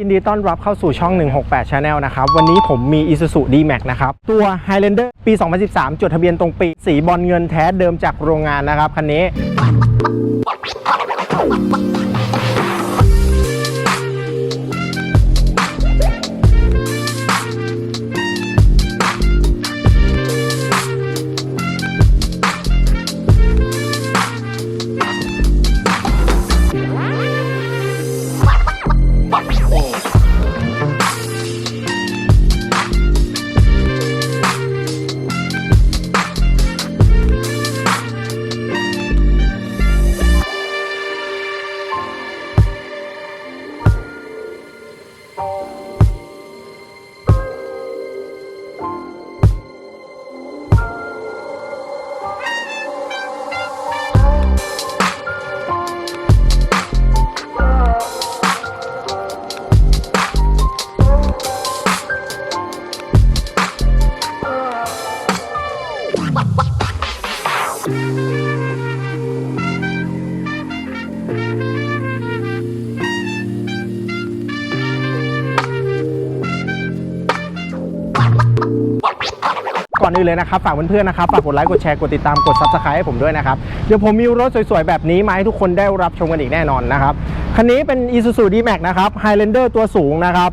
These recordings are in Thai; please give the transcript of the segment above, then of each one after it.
ยินดีต้อนรับเข้าสู่ช่อง 168 Channel นะครับ วันนี้ผมมี Isuzu D-Max นะครับ ตัว Highlander ปี 2013 จดทะเบียนตรงปี สีบอลเงินแท้เดิมจากโรงงานนะครับ คันนี้ ก่ อนอื่นเลยนะครับฝากเพื่อนๆนะครับฝากกดไลค์กดแชร์กดติดตามกด Subscribe ให้ผมด้วยนะครับเดี๋ยวผมมีรถสวยๆแบบนี้มาให้ทุกคนได้รับชมกันอีกแน่นอนนะครับคันนี้เป็น Isuzu D-Max นะครับ Highlander ตัวสูงนะครับ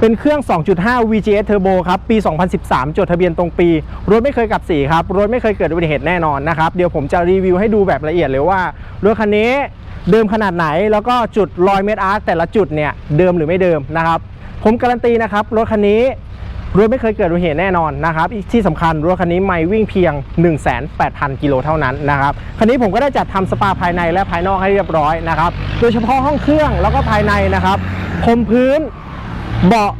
เป็นเครื่อง 2.5 VGS Turbo ครับ ปี 2013 จดทะเบียนตรงปี รถไม่เคยกลับสีครับ รถไม่เคยเกิดอุบัติเหตุแน่นอนนะครับ เดี๋ยวผมจะรีวิวให้ดูแบบละเอียดเลยว่า รถคันนี้เดิมขนาดไหน แล้วก็จุดรอยเมตรอาร์คแต่ละจุดเนี่ย เดิมหรือไม่เดิมนะครับ ผมการันตีนะครับ รถคันนี้ รถไม่เคยเกิดอุบัติเหตุแน่นอนนะครับอีกที่สำคัญรถคันนี้ไม่วิ่งเพียง 1,800 กิโลเท่านั้นนะครับคันนี้ผมก็ได้จัดทำสปาภายในและภายนอกให้เรียบร้อยนะครับโดยเฉพาะห้องเครื่องแล้วก็ภายในนะครับพรมพื้นเบาะ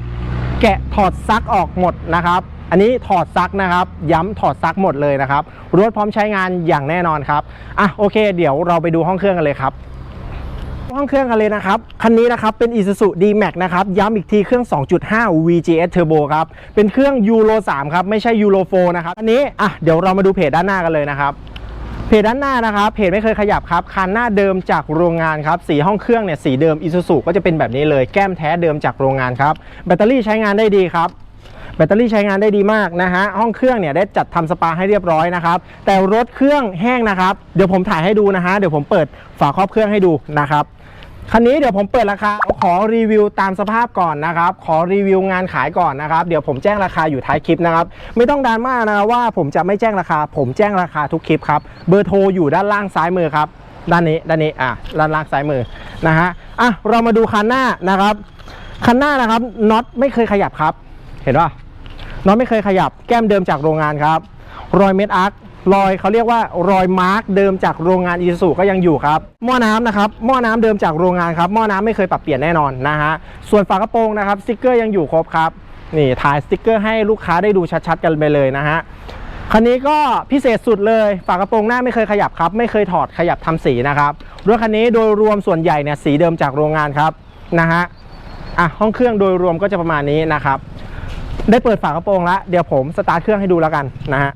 แกะถอดซักออกหมดนะครับอันนี้ถอดซักนะครับ ย้ำถอดซักหมดเลยนะครับรถพร้อมใช้งานอย่างแน่นอนครับอะโอเค เดี๋ยวเราไปดูห้องเครื่องกันเลยครับ ห้องเครื่องกันเลยนะครับ คันนี้นะครับเป็น Isuzu D-Max นะครับ ย้ำอีกทีเครื่อง 2.5 VGS Turbo ครับ เป็นเครื่อง Euro 3ครับ ไม่ใช่ Euro 4นะครับ อันนี้ อะ เดี๋ยวเรามาดูเพจด้านหน้ากันเลยนะครับเพจด้านหน้านะครับเพจไม่เคยขยับครับคันหน้าเดิมจากโรงงานครับสีห้องเครื่องเนี่ยสีเดิม Isuzu ก็จะเป็นแบบนี้เลยแก้มแท้เดิมจากโรงงานครับแบตเตอรี่ใช้งานได้ดีครับแบตเตอรี่ใช้งานได้ดีมากนะฮะห้องเครื่องเนี่ยได้จัดทำสปาให้เรียบร้อยนะครับแต่รถเครื่องแห้งนะครับเดี๋ยวผมถ่ายให้ดูนะฮะเดี๋ยวผมเปิดฝาครอบเครื่องให้ดูนะครับ คันนี้เดี๋ยวผมเปิดราคาขอรีวิวตามสภาพก่อนนะครับ ขอรีวิวงานขายก่อนนะครับ เดี๋ยวผมแจ้งราคาอยู่ท้ายคลิปนะครับ ไม่ต้องดราม่านะว่าผมจะไม่แจ้งราคา ผมแจ้งราคาทุกคลิปครับ เบอร์โทรอยู่ด้านล่างซ้ายมือครับ ด้านนี้ด้านนี้อะด้านล่างซ้ายมือนะฮะอะเรามาดูคันหน้านะครับ คันหน้านะครับน็อตไม่เคยขยับครับ เห็นป่ะน็อตไม่เคยขยับ แก้มเดิมจากโรงงานครับ รอยเม็ดอาร์ค รอยเขาเรียกว่ารอยมาร์กเดิมจากโรงงานอีซูก็ยังอยู่ครับหม้อน้ำนะครับหม้อน้ำเดิมจากโรงงานครับหม้อน้ำไม่เคยปรับเปลี่ยนแน่นอนนะฮะส่วนฝากระโปรงนะครับสติกเกอร์ยังอยู่ครบครับนี่ถ่ายสติกเกอร์ให้ลูกค้าได้ดูชัดๆกันไปเลยนะฮะคันนี้ก็พิเศษสุดเลยฝากระโปรงหน้าไม่เคยขยับครับ ไม่เคยถอดขยับทำสีนะครับรถคันนี้โดยรวมส่วนใหญ่เนี่ยสีเดิมจากโรงงานครับนะฮะอะห้องเครื่องโดยรวมก็จะประมาณนี้นะครับ ได้เปิดฝากระโปรงแล้วเดี๋ยวผมสตาร์ทเครื่องให้ดูแล้วกันนะฮะ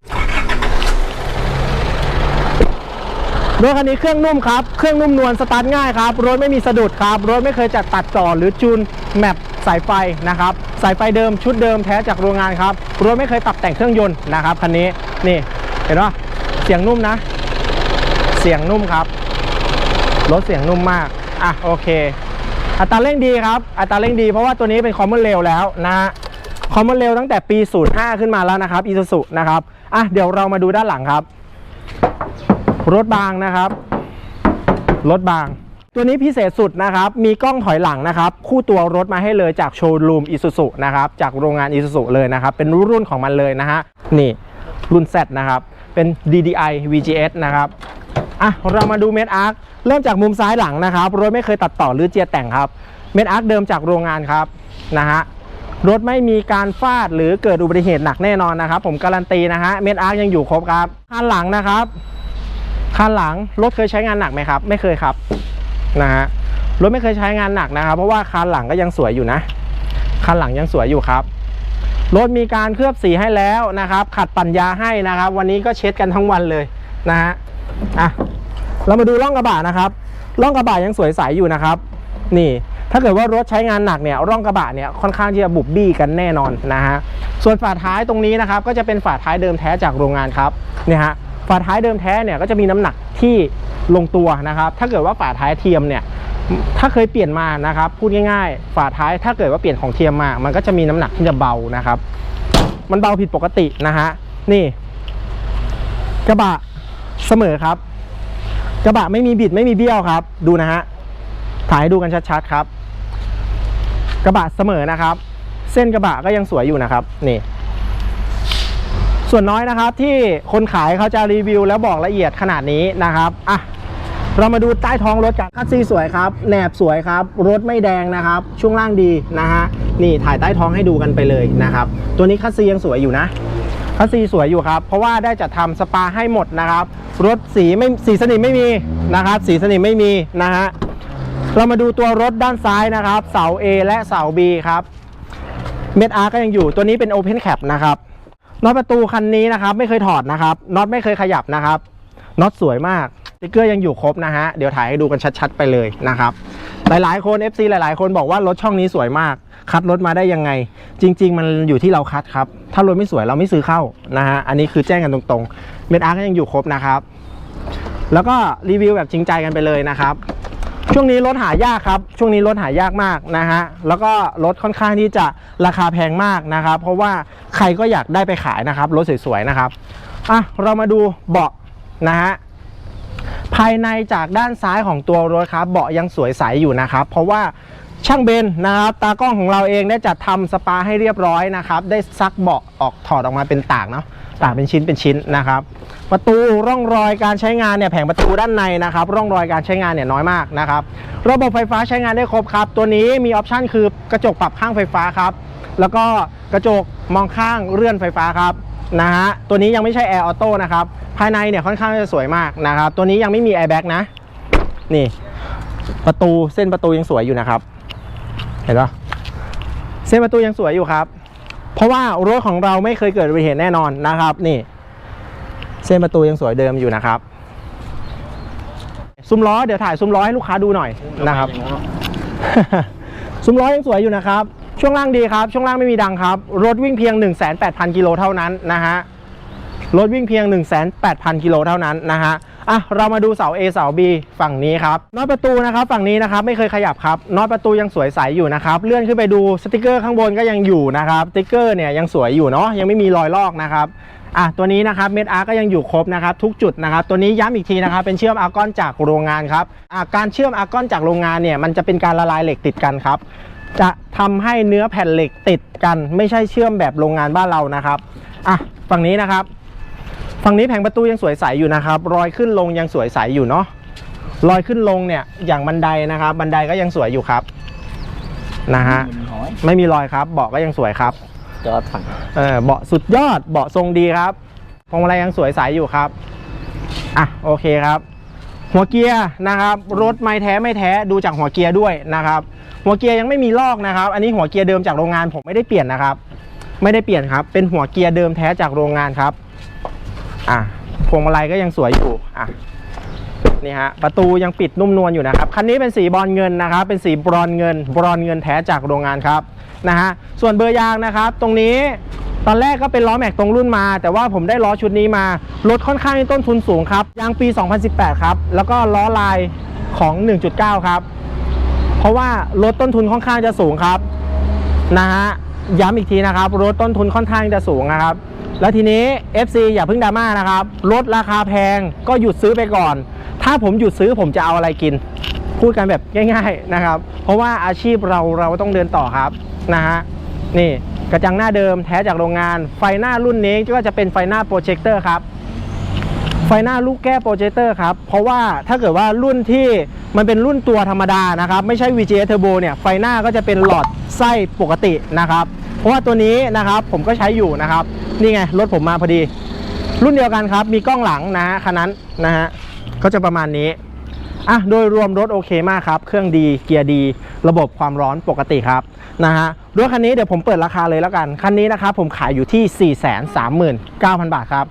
รถคันนี้เครื่องนุ่มครับ เครื่องนุ่มนวลสตาร์ทง่ายครับ รถไม่มีสะดุดครับ รถไม่เคยจัดตัดต่อหรือจูนแมปสายไฟนะครับ สายไฟเดิมชุดเดิมแท้จากโรงงานครับ รถไม่เคยปรับแต่งเครื่องยนต์นะครับคันนี้ นี่ เห็นปะเสียงนุ่มนะ เสียงนุ่มครับ รถเสียงนุ่มมาก อะโอเค อัตราเร่งดีครับ อัตราเร่งดีเพราะว่าตัวนี้เป็นคอมมอนเรลแล้วนะฮะคอมมอนเรลตั้งแต่ปี 05 ขึ้นมาแล้วนะครับอีซูซุนะครับ อะเดี๋ยวเรามาดูด้านหลังครับ รถบางนะครับ รถบาง ตัวนี้พิเศษสุดนะครับ มีกล้องถอยหลังนะครับ คู่ตัวรถมาให้เลยจากโชว์รูมอีซูซุนะครับ จากโรงงานอีซูซุเลยนะครับ เป็นรุ่นของมันเลยนะฮะ นี่รุ่น Z นะครับ เป็น DDI VGS นะครับ อะ เรามาดูเมดอาร์ค เริ่มจากมุมซ้ายหลังนะครับ รถไม่เคยตัดต่อหรือเจียแต่งครับ เมดอาร์คเดิมจากโรงงานครับ นะฮะรถไม่มีการฟาดหรือเกิดอุบัติเหตุหนักแน่นอนนะครับ ผมการันตีนะฮะเมดอาร์คยังอยู่ครบครับคันหลังนะครับ คันหลังรถเคยใช้งานหนักไหมครับ ไม่เคยครับนะฮะรถไม่เคยใช้งานหนักนะครับ เพราะว่าคันหลังก็ยังสวยอยู่นะคันหลังยังสวยอยู่ครับรถมีการเคลือบสีให้แล้วนะครับ ขัดปัญญาให้นะครับ วันนี้ก็เช็ดกันทั้งวันเลยนะฮะอะเรามาดูร่องกระบะนะครับร่องกระบะยังสวยใสอยู่นะครับ นี่ ถ้าเกิดว่ารถใช้งานหนักเนี่ยร่องกระบะเนี่ยค่อนข้างที่จะบุบบี้กันแน่นอนนะฮะส่วนฝาท้ายตรงนี้นะครับ ก็จะเป็นฝาท้ายเดิมแท้จากโรงงานครับเนี่ยฮะ ฝาท้ายเดิมแท้เนี่ยก็จะมีน้ำหนักที่ลงตัวนะครับ ถ้าเกิดว่าฝาท้ายเทียมเนี่ยถ้าเคยเปลี่ยนมานะครับ พูดง่ายๆ ฝาท้ายถ้าเกิดว่าเปลี่ยนของเทียมมา มันก็จะมีน้ำหนักที่จะเบานะครับ มันเบาผิดปกตินะฮะนี่กระบะเสมอครับ กระบะไม่มีบิดไม่มีเบี้ยวครับ ดูนะฮะถ่ายให้ดูกันชัดๆครับ กระบะเสมอนะครับ เส้นกระบะก็ยังสวยอยู่นะครับ นี่ ส่วนน้อยนะครับที่คนขายเขาจะรีวิวแล้วบอกละเอียดขนาดนี้นะครับอะเรามาดูใต้ท้องรถกันคัสซีสวยครับแหนบสวยครับรถไม่แดงนะครับ ช่วงล่างดีนะฮะนี่ถ่ายใต้ท้องให้ดูกันไปเลยนะครับ ตัวนี้คัสซียังสวยอยู่นะคัสซีสวยอยู่ครับ เพราะว่าได้จัดทำสปาให้หมดนะครับ รถสีไม่สีสนิมไม่มีนะครับ สีสนิมไม่มีนะฮะเรามาดูตัวรถด้านซ้ายนะครับ เสา A และเสา B ครับเม็ดอาร์ก็ยังอยู่ตัวนี้เป็น Open Cap นะครับ น็อตประตูคันนี้นะครับไม่เคยถอดนะครับน็อตไม่เคยขยับนะครับน็อตสวยมากติ๊กเกอร์ยังอยู่ครบนะฮะเดี๋ยวถ่ายให้ดูกันชัดๆไปเลยนะครับหลายๆคน FC หลายๆ คนบอกว่ารถช่องนี้สวยมาก คัดรถมาได้ยังไง จริง ๆ มันอยู่ที่เราคัดครับ ถ้ารถไม่สวยเราไม่ซื้อเข้านะฮะอันนี้คือแจ้งกันตรงๆเม็ดอาร์ก็ยังอยู่ครบนะครับ แล้วก็รีวิวแบบจริงใจกันไปเลยนะครับ ช่วงนี้รถหายากครับ ช่วงนี้รถหายากมากนะฮะ แล้วก็รถค่อนข้างที่จะราคาแพงมากนะครับ เพราะว่าใครก็อยากได้ไปขายนะครับ รถสวยๆนะครับ อะ เรามาดูเบาะนะฮะ ภายในจากด้านซ้ายของตัวรถครับ เบาะยังสวยใสอยู่นะครับ เพราะว่าช่างเบนนะครับ ตากล้องของเราเองได้จัดทำสปาให้เรียบร้อยนะครับ ได้ซักเบาะออกถอดออกมาเป็นต่างเนาะ ต่างเป็นชิ้นเป็นชิ้นนะครับ ประตูร่องรอยการใช้งานเนี่ยแผงประตูด้านในนะครับ ร่องรอยการใช้งานเนี่ยน้อยมากนะครับ ระบบไฟฟ้าใช้งานได้ครบครับ ตัวนี้มีออปชันคือกระจกปรับข้างไฟฟ้าครับ แล้วก็กระจกมองข้างเลื่อนไฟฟ้าครับนะฮะตัวนี้ยังไม่ใช่แอร์ออโต้นะครับ ภายในเนี่ยค่อนข้างจะสวยมากนะครับ ตัวนี้ยังไม่มีแอร์แบ็กนะ นี่ ประตูเส้นประตูยังสวยอยู่นะครับ เห็นปะเส้นประตูยังสวยอยู่ครับ เพราะว่ารถของเราไม่เคยเกิดอุบัติเหตุแน่นอนนะครับนี่ เส้นประตูยังสวยเดิมอยู่นะครับ ซุ้มล้อเดี๋ยวถ่ายซุ้มล้อให้ลูกค้าดูหน่อยนะครับ ซุ้มล้อยังสวยอยู่นะครับ ช่วงล่างดีครับ ช่วงล่างไม่มีดังครับ รถวิ่งเพียง 18,000กิโลเท่านั้นนะฮะ รถวิ่งเพียง 18,000 กิโลเท่านั้นนะฮะอะเรามาดูเสา A เสา B ฝั่งนี้ครับน็อตประตูนะครับฝั่งนี้นะครับไม่เคยขยับครับน็อตประตูยังสวยใสอยู่นะครับเลื่อนขึ้นไปดูสติกเกอร์ข้างบนก็ยังอยู่นะครับสติกเกอร์เนี่ยยังสวยอยู่เนาะยังไม่มีรอยลอกนะครับอะตัวนี้นะครับเม็ดอาร์ก็ยังอยู่ครบนะครับทุกจุดนะครับตัวนี้ย้ำอีกทีนะครับเป็นเชื่อมอาร์กอนจากโรงงานครับอะการเชื่อมอาร์กอนจากโรงงานเนี่ยมันจะเป็นการละลายเหล็กติดกันครับจะทำให้เนื้อแผ่นเหล็กติดกัน ไม่ใช่เชื่อมแบบโรงงานบ้านเรานะครับอะฝั่งนี้นะครับ ฝั่งนี้แผงประตูยังสวยใสอยู่นะครับ รอยขึ้นลงยังสวยใสอยู่เนาะรอยขึ้นลงเนี่ยอย่างบันไดนะครับ บันไดก็ยังสวยอยู่ครับนะฮะไม่มีรอยครับ เบาะก็ยังสวยครับจอดฝั่งเออเบาะสุดยอดเบาะทรงดีครับพวงมาลัยยังสวยใสอยู่ครับอะโอเคครับ หัวเกียร์นะครับ รถไม่แท้ไม่แท้ดูจากหัวเกียร์ด้วยนะครับ หัวเกียร์ยังไม่มีลอกนะครับ อันนี้หัวเกียร์เดิมจากโรงงานผมไม่ได้เปลี่ยนนะครับ ไม่ได้เปลี่ยนครับ เป็นหัวเกียร์เดิมแท้จากโรงงานครับ อะพวงมาลัยก็ยังสวยอยู่อะนี่ฮะประตูยังปิดนุ่มนวลอยู่นะครับคันนี้เป็นสีบอนเงินนะครับ เป็นสีบรอนเงิน บรอนเงินแท้จากโรงงานครับนะฮะส่วนเบอร์ยางนะครับ ตรงนี้ตอนแรกก็เป็นล้อแม็กตรงรุ่นมา แต่ว่าผมได้ล้อชุดนี้มารถค่อนข้างที่ต้นทุนสูงครับยางปี 2018 ครับ แล้วก็ล้อลายของ 1.9 ครับ เพราะว่ารถต้นทุนค่อนข้างจะสูงครับนะฮะย้ำอีกทีนะครับรถต้นทุนค่อนข้างจะสูงนะครับ แล้วทีนี้ FC อย่าเพิ่งดราม่านะครับรถราคาแพงก็หยุดซื้อไปก่อน ถ้าผมหยุดซื้อผมจะเอาอะไรกิน พูดกันแบบง่าย ๆนะครับ เพราะว่าอาชีพเราเราต้องเดินต่อครับนะฮะนี่กระจังหน้าเดิมแท้จากโรงงาน ไฟหน้ารุ่นนี้ก็จะเป็นไฟหน้าโปรเจคเตอร์ครับไฟหน้าลูกแก้โปรเจคเตอร์ครับเพราะว่าถ้าเกิดว่ารุ่นที่มันเป็นรุ่นตัวธรรมดานะครับ ไม่ใช่ VGA Turbo เนี่ยไฟหน้าก็จะเป็นหลอดไส้ปกตินะครับ เพราะว่าตัวนี้นะครับผมก็ใช้อยู่นะครับ นี่ไงรถผมมาพอดี รุ่นเดียวกันครับ มีกล้องหลังนะฮะคันนั้นนะฮะก็จะประมาณนี้อะโดยรวมรถโอเคมากครับ เครื่องดีเกียร์ดี ระบบความร้อนปกติครับนะฮะรถคันนี้เดี๋ยวผมเปิดราคาเลยแล้วกัน คันนี้นะครับผมขายอยู่ที่ 439,000 บาทครับ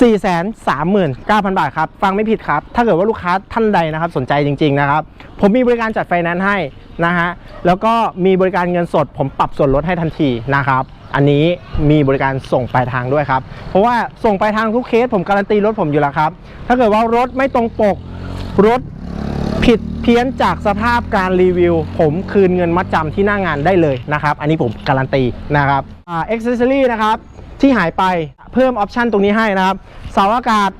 439,000 บาทครับ ฟังไม่ผิดครับ ถ้าเกิดว่าลูกค้าท่านใดนะครับ สนใจจริง ๆ นะครับ ผมมีบริการจัดไฟแนนซ์ให้นะฮะ แล้วก็มีบริการเงินสด ผมปรับส่วนลดให้ทันทีนะครับ อันนี้มีบริการส่งปลายทางด้วยครับ เพราะว่าส่งปลายทางทุกเคสผมการันตีรถผมอยู่แล้วครับ ถ้าเกิดว่ารถไม่ตรงปก รถผิดเพี้ยนจากสภาพการรีวิว ผมคืนเงินมัดจำที่หน้างานได้เลยนะครับ อันนี้ผมการันตีนะครับอ่าอ็อกเซอรี่นะครับที่หายไป เพิ่มออปชันตรงนี้ให้นะครับเสาอากาศ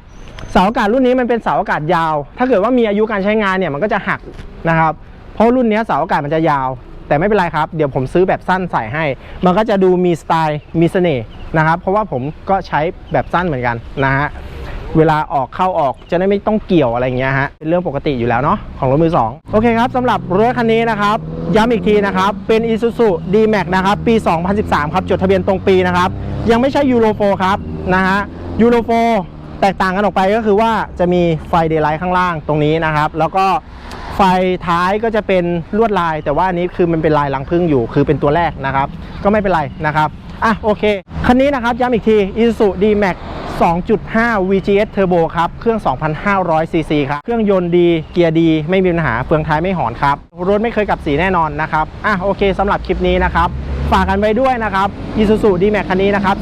เสาอากาศรุ่นนี้มันเป็นเสาอากาศยาว ถ้าเกิดว่ามีอายุการใช้งานเนี่ยมันก็จะหักนะครับ เพราะรุ่นนี้เสาอากาศมันจะยาว แต่ไม่เป็นไรครับ เดี๋ยวผมซื้อแบบสั้นใส่ให้ มันก็จะดูมีสไตล์มีเสน่ห์นะครับ เพราะว่าผมก็ใช้แบบสั้นเหมือนกันนะฮะ เวลาออกเข้าออกจะได้ไม่ต้องเกี่ยวอะไรอย่างเงี้ยฮะเป็นเรื่องปกติอยู่แล้วเนาะของรถมือ2โอเคครับสำหรับรถคันนี้นะครับย้ำอีกทีนะครับเป็น Isuzu D-Max นะครับปี 2013 ครับจดทะเบียนตรงปีนะครับยังไม่ใช่ยูโร4ครับนะฮะยูโร4แตกต่างกันออกไปก็คือว่าจะมีไฟเดย์ไลท์ข้างล่างตรงนี้นะครับ แล้วก็ไฟท้ายก็จะเป็นลวดลาย แต่ว่าอันนี้คือมันเป็นลายลังพึ่งอยู่คือเป็นตัวแรกนะครับ ก็ไม่เป็นไรนะครับอะโอเค คันนี้นะครับย้ำอีกที Isuzu D-Max 2.5 VGS Turbo ครับ เครื่อง 2,500 cc ครับ เครื่องยนต์ดี เกียร์ดี ไม่มีปัญหา เฟืองท้ายไม่หอนครับ รถไม่เคยกลับสีแน่นอนนะครับ อะโอเคสำหรับคลิปนี้นะครับ ฝากกันไว้ด้วยนะครับ Isuzu D-Max คันนี้นะครับ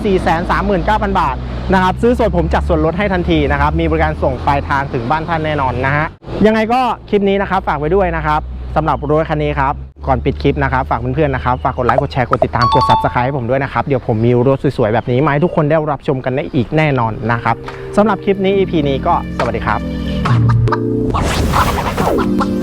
439,000 บาทนะครับซื้อสดผมจัดส่วนลดให้ทันทีนะครับ มีบริการส่งปลายทางถึงบ้านท่านแน่นอนนะฮะ ยังไงก็คลิปนี้นะครับฝากไว้ด้วยนะครับ สำหรับรถคันนี้ครับ ก่อนปิดคลิปนะครับ ฝากเพื่อนๆนะครับ ฝากกดไลค์ กดแชร์ กดติดตาม กด subscribe ให้ผมด้วยนะครับ เดี๋ยวผมมีรถสวยๆ แบบนี้มาให้ทุกคนได้รับชมกันได้อีกแน่นอนนะครับสำหรับคลิปนี้ EP นี้ก็สวัสดีครับ